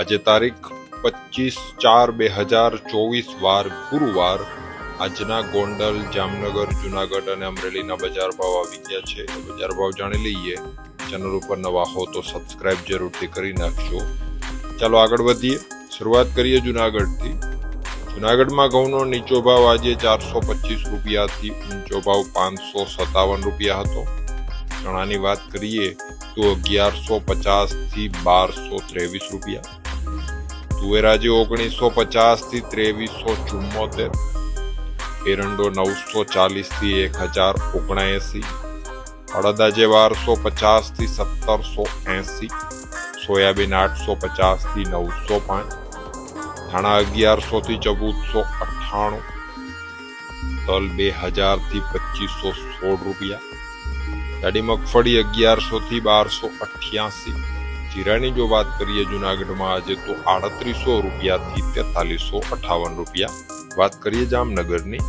આજે તારીખ પચીસ ચાર બે હજાર ચોવીસ વાર ગુરુવાર આજના ગોંડલ, જામનગર, જુનાગઢ અને અમરેલીના બજાર ભાવ આવી ગયા છે. બજાર ભાવ જાણી લઈએ. ચેનલ ઉપર નવા હો તો સબસ્ક્રાઇબ જરૂરથી કરી નાખજો. ચાલો આગળ વધીએ. શરૂઆત કરીએ જુનાગઢથી. જુનાગઢમાં ઘઉંનો નીચો ભાવ આજે ચારસો પચીસ રૂપિયાથી ઊંચો ભાવ પાંચસો સત્તાવન રૂપિયા હતો. ચણાની વાત કરીએ તો અગિયારસો પચાસથી બારસો ત્રેવીસ રૂપિયા. તુવેર આજે ઓગણીસો પચાસથી ત્રેવીસો ચુમ્મોતેર એરંડો નવસો ચાલીસથી એક હજાર ઓગણએસી અડદાજે બારસો પચાસથી સત્તરસો એસી, સોયાબીન આઠસો પચાસથી નવસો પાંચ, ધાણા અગિયારસો થી ચૌદસો અઠ્ઠાણું, તલ બે હજારથી પચીસો સોળ રૂપિયા, દાડી મગફળી અગિયારસો થી બારસો અઠ્યાસી જીરાની જો વાત કરીએ જુનાગઢમાં આજે તો આડત્રીસો રૂપિયાથી તેતાલીસો અઠાવન રૂપિયા. વાત કરીએ જામનગરની,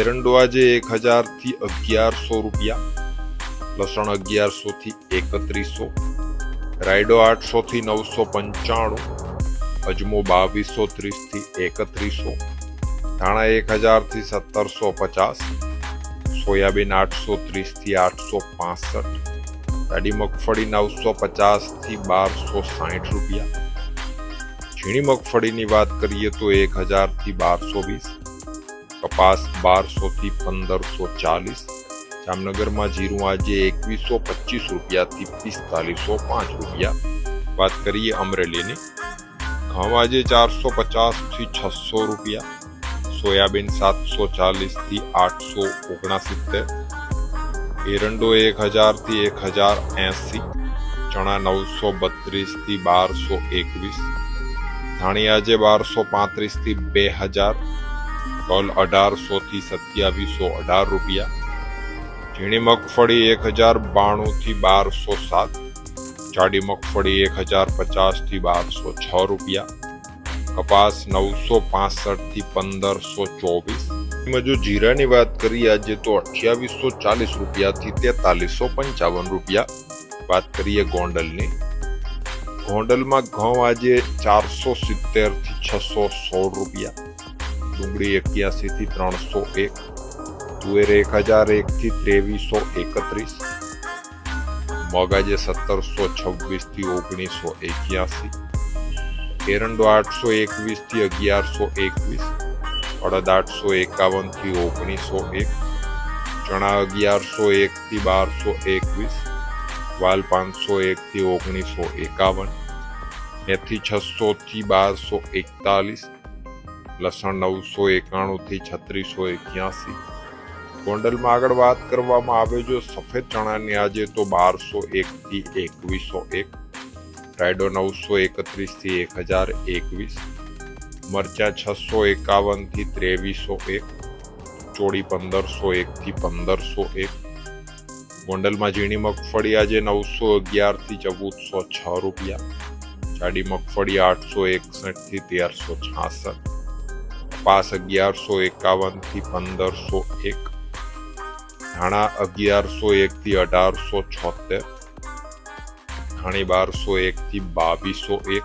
એરંડો આજે એક હજારથી અગિયારસો રૂપિયા, લસણ અગિયારસોથી એકત્રીસો, રાયડો આઠસોથી નવસો પંચાણું, અજમો બાવીસો ત્રીસથી એકત્રીસો, ધાણા એક હજારથી સત્તરસો પચાસ, સોયાબીન આઠસો ત્રીસથી આઠસો પાસઠ દાડી મગફળી નવસો પચાસથી બારસો સાઠ રૂપિયા. ઝીણી મગફળીની વાત કરીએ તો એક હજારથી બારસો વીસ. કપાસ બારસો થી પંદરસો ચાલીસ. જામનગરમાં જીરું આજે એકવીસો પચીસ રૂપિયાથી પિસ્તાલીસો પાંચ રૂપિયા. વાત કરીએ અમરેલીની. ઘઉં આજે ચારસો પચાસથી છસો રૂપિયા. સોયાબીન સાતસો ચાલીસથી આઠસો ઓગણસિત્તેર. એરંડો એક હજારથી એક હજાર એંસી, ચણા નવસો બત્રીસથી બારસો એકવીસ ધાણિયાજે બારસો પાંત્રીસથી બે હજાર, તલ અઢારસોથી સત્યાવીસો અઢાર રૂપિયા, ઝીણી મગફળી એક હજાર બાણુંથી બારસો સાત, જાડી મગફળી એક હજાર પચાસથી બારસો છ રૂપિયા, કપાસ નવસો પાસઠથી પંદરસો ચોવીસ એમાં જો જીરાની વાત કરીએ, આજે તો અઠ્યાવીસો ચાલીસ રૂપિયાથી તેતાલીસો પંચાવન રૂપિયા વાત કરીએ ગોંડલની. ગોંડલમાં ઘઉં આજે ચારસો સિત્તેરથી છસો સોળ રૂપિયા. ડુંગળી એક્યાસી થી ત્રણસો એક. તુવેર એક હજાર એક થી ત્રેવીસો એકત્રીસ. મગ આજે સત્તરસો છવ્વીસથી ઓગણીસો એક્યાસી. એરંડો આઠસો એકવીસથી અગિયારસો એકવીસ. અડદ આઠસો એકાવનથી ઓગણીસો એક ચણા અગિયારસો એકથી બારસો એકવીસ વાલ પાંચસો એકથી ઓગણીસો એકાવન મેથી છસોથી બારસો એકતાલીસ, લસણ નવસો એકાણુંથી છત્રીસો એક્યાસી. ગોંડલમાં આગળ વાત કરવામાં આવે જો સફેદ ચણાની આજે તો બારસો એકથી એકવીસો એક, રાયડો નવસો એકત્રીસથી એક હજાર એકવીસ મરચા છસો એકાવનથી ત્રેવીસો એક, ચોળી પંદરસો એક થી પંદરસો એક. ગોંડલમાં ઝીણી મગફળી આજે નવસો અગિયારથી ચૌદસો છ રૂપિયા. જાડી મગફળી આઠસો એકસઠથી તેરસો છાસઠ. કપાસ અગિયારસો એકાવનથી પંદરસો એક. ધાણા અગિયારસો એક થી અઢારસો છોતેર. ધાણી બારસો એક થી બાવીસો એક.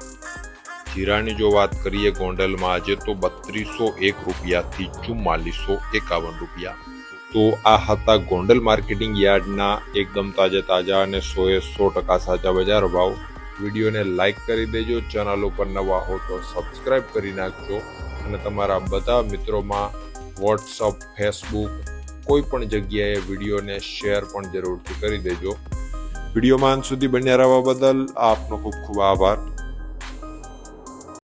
જીરાની જો વાત કરીએ ગોંડલમાં આજે તો બત્રીસો એક રૂપિયાથી ચુમ્માલીસો એકાવન રૂપિયા. તો આ હતા ગોંડલ માર્કેટિંગ યાર્ડના એકદમ તાજા તાજા અને સોએ સો ટકા સાચા બજાર ભાવ. વિડીયોને લાઇક કરી દેજો, ચેનલ ઉપર નવા હો તો સબસ્ક્રાઇબ કરી નાખજો. અને તમારા બધા મિત્રોમાં વોટ્સઅપ, ફેસબુક, કોઈ પણ જગ્યાએ વિડીયોને શેર પણ જરૂરથી કરી દેજો. વિડીયોમાં અંત સુધી બન્યા રહેવા બદલ આપનો ખૂબ ખૂબ આભાર.